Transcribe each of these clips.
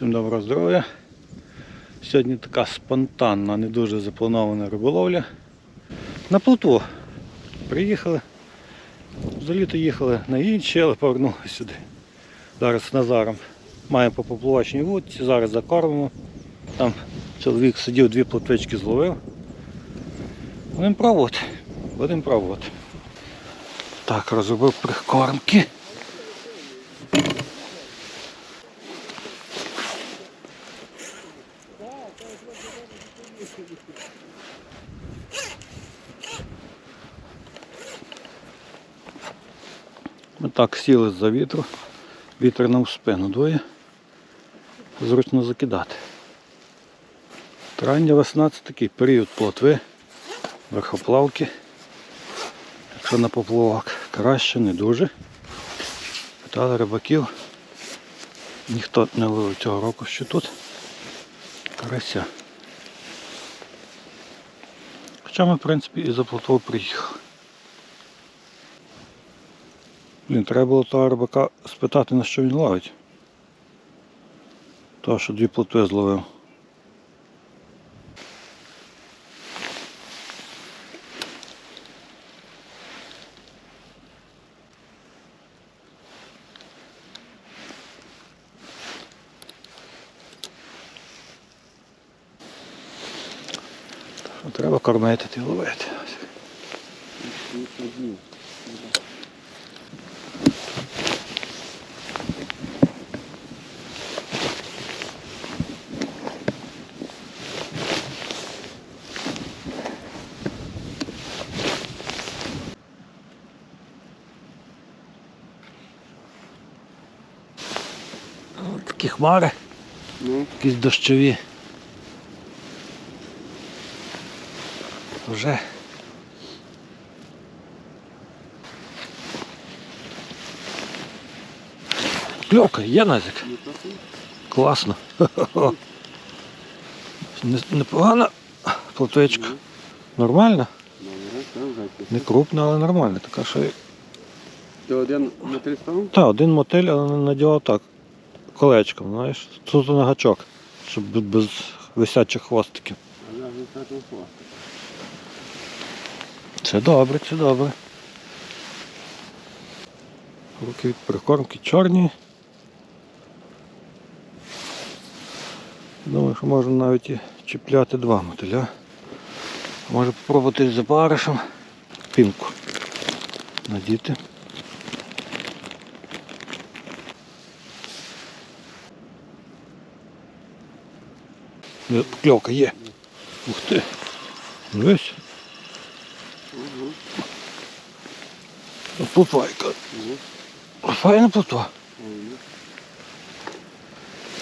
Всім доброго здоров'я. Сьогодні така спонтанна, не дуже запланована риболовля. На плотву. Приїхали. Взагалі-то їхали на інші, але повернулися сюди. Зараз з Назаром. Маємо по поплавочній вудці, зараз закормимо. Там чоловік сидів, дві плотвички зловив. Будемо пробувати. Будемо пробувати. Так, розробив прикормки. Ми так сіли за вітру, вітер нам в спину дує, зручно закидати. Рання весна це такий період плотви, верхоплавки. Якщо на поплавок краще, не дуже. Питали рибаків. Ніхто не ловив цього року ще тут. Карася. Хоча ми, в принципі, і за плато приїхали. Блін, треба було того рибака спитати, на що він ловить. Того, що дві плоти зловив. Треба кормити й ловити. Такі хмари, Ну, якісь дощові. Вже. Кльовка, є назик. Класно. Не- Непогана плотвичка. Нормальна? Добре, це вже якось. Не крупна, але нормальна. Така що. Ти один став? Та, один мотиль, але надягав так. Колечком, знаєш. Тут на гачок, щоб без висячих хвостиків. А я вже так не хвастаю. Це добре, це добре. Руки від прикормки чорні. Думаю, що можна навіть і чіпляти два мотиля. Може попробувати з баришем пінку надіти. Е, Кльовка є. Ух ти. Дивись. Угу. Плутвайка. Угу. Файна плутва. Угу.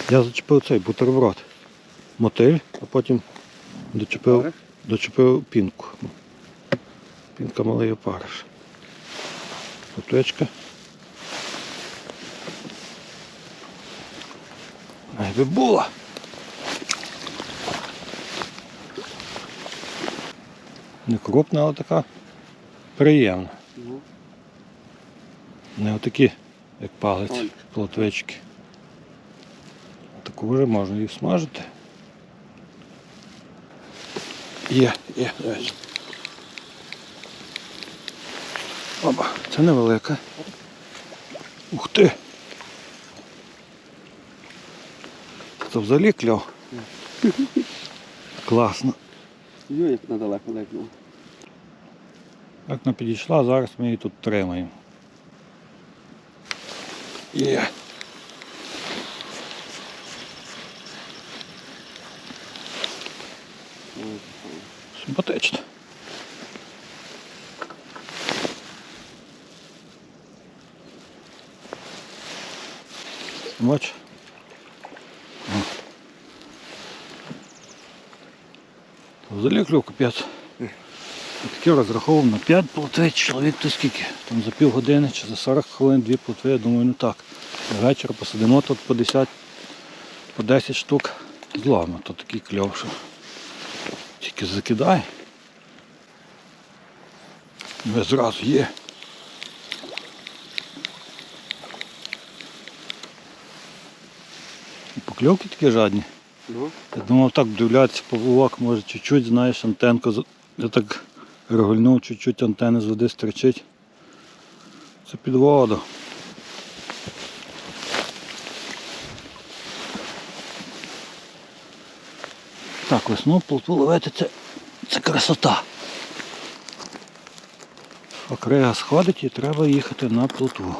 Я зачепив цей бутерброд. Мотиль, а потім дочепив, дочепив пінку. Пінка малий опариш. Плутвечка. Ай би була. Не крупна, але така приємна. Угу. Не отакі, як палець, плотвички. Таку вже можна і смажити. Є, є, ось. Оба, це невелика. Ух ти! Це взагалі кльов. Класно. Йо, як надалеко лекнув. Як вона підійшла, зараз ми її тут тримаємо. Є. Симпатично. Бач. О. Взагалі клюв капець. Таке розраховував на 5 плотвей, чоловік то скільки? Там за пів години чи за 40 хвилин дві плотви, я думаю, ну так. Ввечері посидимо тут по 10, по 10 штук зловимо, то такий кльов, що тільки закидай. Ви зразу є. І покльовки такі жадні. Ну, Я думав так вдивлятися поплавок, може чуть-чуть, знаєш, антенку. Я так регульнув, чуть-чуть антени з води стричить. Це під воду. Так, весну плотву ловити це, це красота. Окрега сходить і треба їхати на плотву.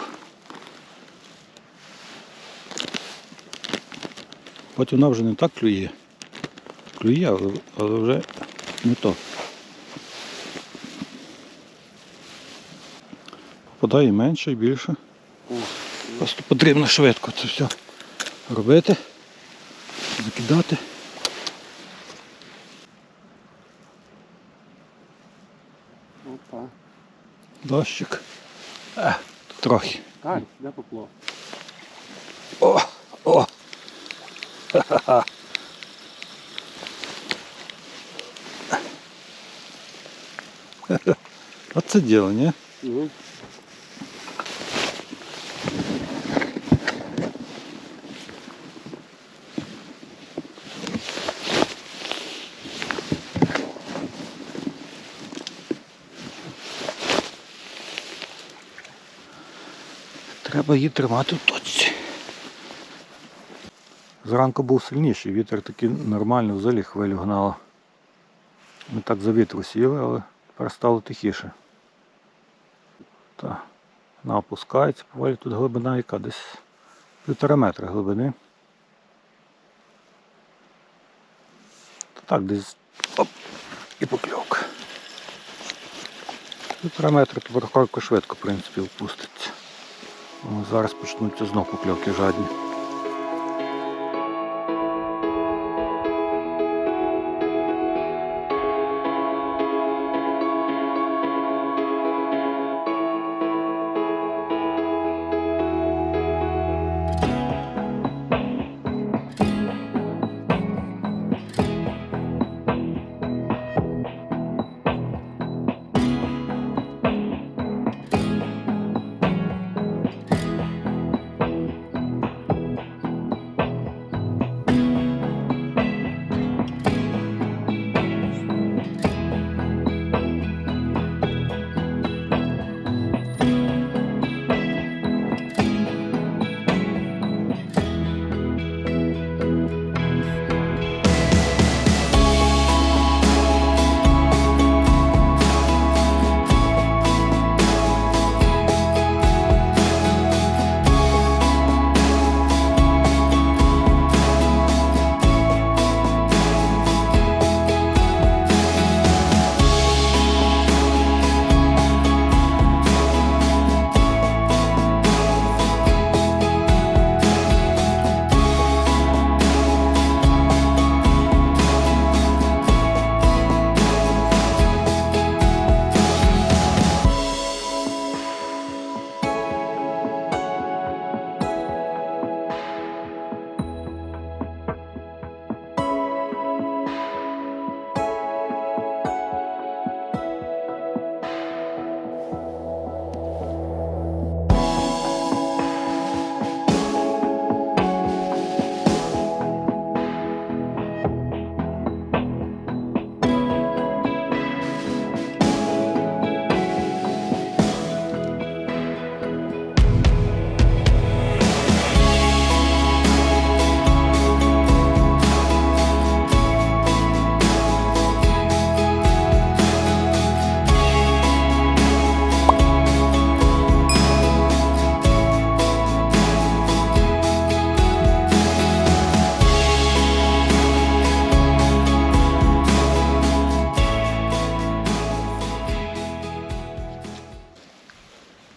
Потім вона вже не так клює. Клює, але вже не то. Попадає менше і більше. Просто потрібно швидко це все робити, закидати. опа. Дощик. Е, трохи. Так, де поплав? О! О! Ха-ха-ха. Оце діло, ні? Ну, Треба її тримати в точці. Зранку був сильніший, вітер такий нормальний, взагалі хвилю гнало. Ми так за вітру сіли, але тепер стало тихіше. Так, вона опускається, поволі тут глибина яка десь півтора метра глибини. Та Так, десь оп, і покльовка. Півтора метра коротко швидко, в принципі, впуститься. Зараз почнуться знов покльовки жадні.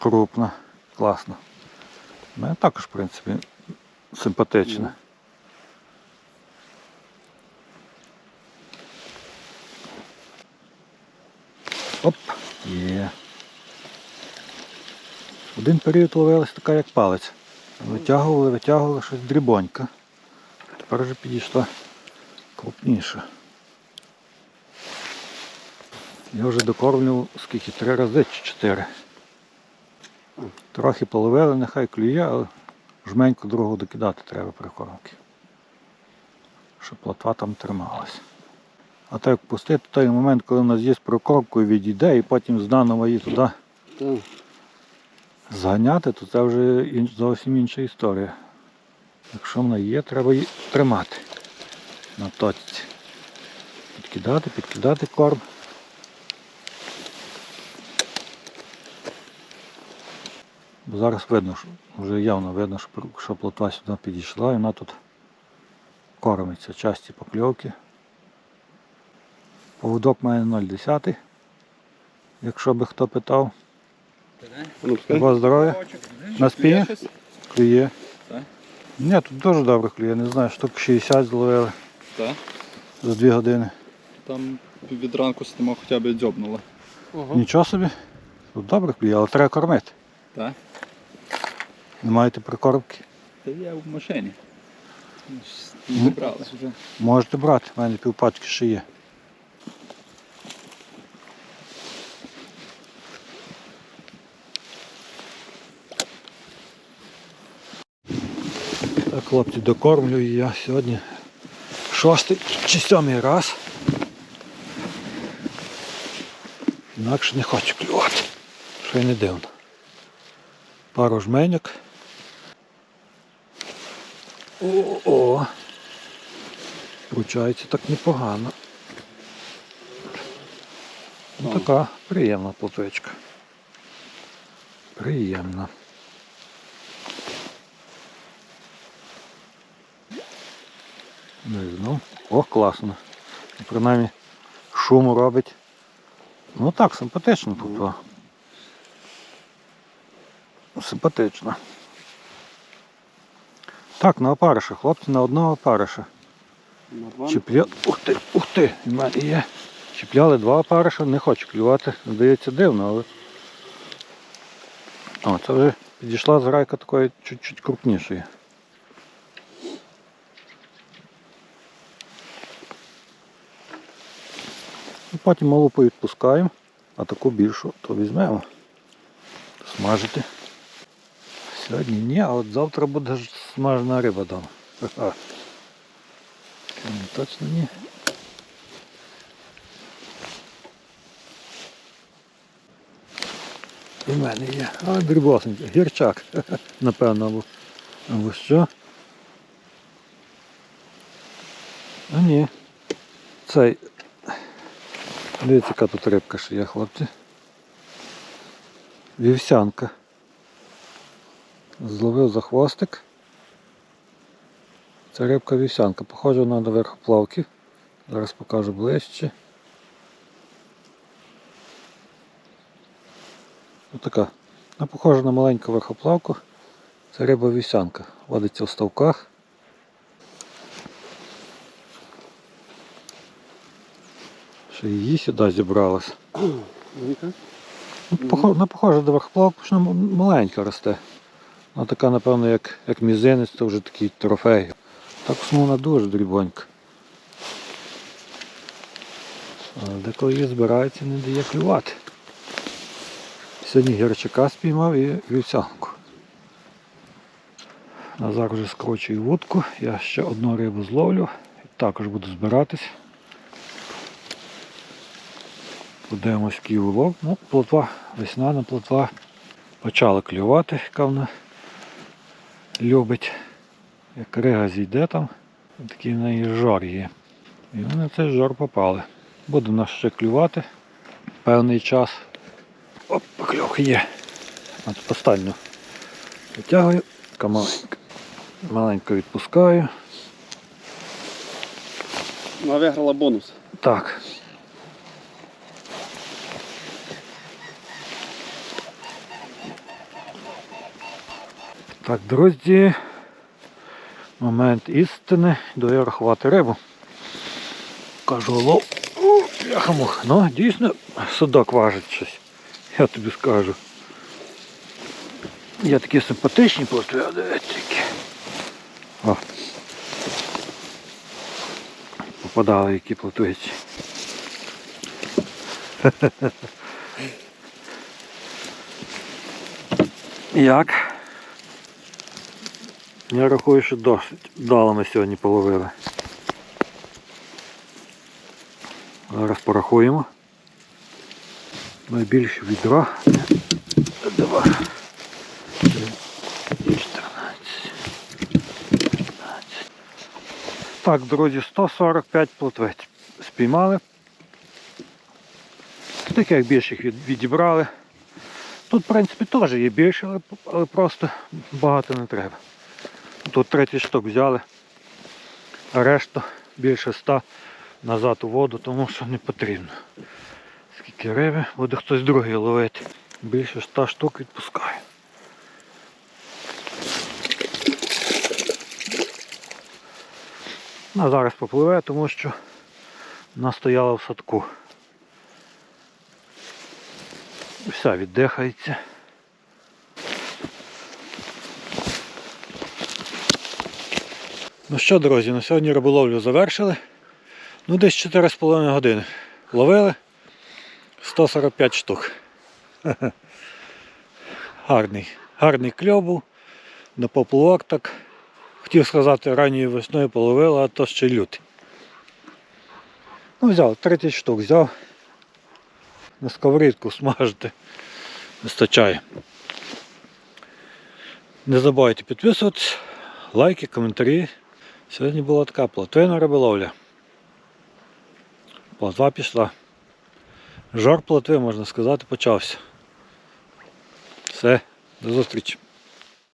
Крупна, класно. У мене також, в принципі, симпатична. Оп, є. Один період ловилась така, як палець. Витягували, витягували щось дрібонька. Тепер вже підійшла крупніша. Я вже докормлював скільки? Три рази чи чотири. Трохи половили, нехай клює, але жменьку другу докидати треба прикормки. щоб плотва там трималась. А так як пустити той момент, коли у нас є з прокопкою відійде і потім знаново її туди зганяти, то це вже зовсім інша історія. Якщо вона є, треба її тримати на точці. Підкидати, підкидати корм. Бо зараз видно, що вже явно видно, що, плотва сюди підійшла і вона тут кормиться. Часті покльовки. Поводок має 0,10, якщо би хто питав. Ну, здоров'я. На спині? Клює. Ні, тут дуже добре клює, не знаю, штук 60 зловили Так. за 2 години. Там від ранку сидимо хоча б дзьобнуло. Нічого собі. Тут добре клює, але треба кормити. Так? Не маєте прикормки. Та я в машині. Не брали вже. Можете брати, в мене півпачки ще є. Так, хлопці, докормлюю я сьогодні шостий чи сьомий раз. Інакше не хочу клювати. Що й не дивно. Пару жменьок. О-о! Получається так непогано. Ну, така приємна плотвичка. Приємна. Не знаю. О, класно. Принаймні шуму робить. Ну так, симпатично плотва. Симпатично. Так, на опариша, хлопці, на одного опариша. Чіпля... Ух ти, ух ти, в мене є. Чіпляли два опариша, не хочу клювати. Здається дивно, але. О, це вже підійшла зграйка такої чуть-чуть крупнішої. Потім малу повідпускаємо, а таку більшу то візьмемо. Смажити. Сьогодні ні, а от завтра буде смажена риба. Ха-ха. Точно ні. В мене є. А, дрібосенький, гірчак. Напевно, або, або що. А ні. Цей. Дивіться, яка тут рибка ще є, хлопці. Вівсянка. Зловив за хвостик. Це рибка вівсянка, похожа вона до верхоплавки. Зараз покажу ближче. Отака. Вона похожа на маленьку верхоплавку. Це риба вівсянка. Водиться в ставках. Ще її сюди зібралась. Ну, Вона похожа до верхоплавки, що вона маленька росте. Вона така, напевно, як, як мізинець, це вже такий трофей. Так вона дуже дрібонька. Але деколи її збирається, не дає клювати. Сьогодні гірчака спіймав і вівсянку. Назар вже скручує вудку, я ще одну рибу зловлю і також буду збиратись. Подивимось який улов. Ну, плотва, весняна плотва почала клювати, яка вона любить. Як рига зійде там, такий в неї жор є. І вони на цей жор попали. Буде нас ще клювати певний час. Оп, покльох є. От останню витягую, маленька. Маленько відпускаю. Вона виграла бонус. Так. Так, друзі. Момент істини. Я рахувати рибу. Кажу, лов. О. Ну, дійсно, судак важить щось. Я тобі скажу. Є такі симпатичні дивіться які. О. Попадали які плотвиці. Як? Я рахую, що досить вдало ми сьогодні половили. Зараз порахуємо. Найбільше відро. Два. 14. Так, друзі, 145 плотвець спіймали. Таких більших від- відібрали. Тут, в принципі, теж є більше, але просто багато не треба. Тут 30 штук взяли, а решту більше 100 назад у воду, тому що не потрібно. Скільки риби, буде хтось другий ловити. Більше 100 штук відпускаю. Ну, а зараз попливе, тому що вона стояла в садку. Все віддихається. Ну що, друзі, на сьогодні риболовлю завершили. Ну, десь 4,5 години. Ловили 145 штук. Гарний, гарний кльов був. На поплавок так. Хотів сказати, ранньою весною половили, а то ще лютий. Ну, взяв 30 штук, взяв. На сковорідку смажити. Вистачає. Не забувайте підписуватись, лайки, коментарі. Сьогодні була така платина риболовля. Плотва пішла. Жор плотви, можна сказати, почався. Все, до зустрічі.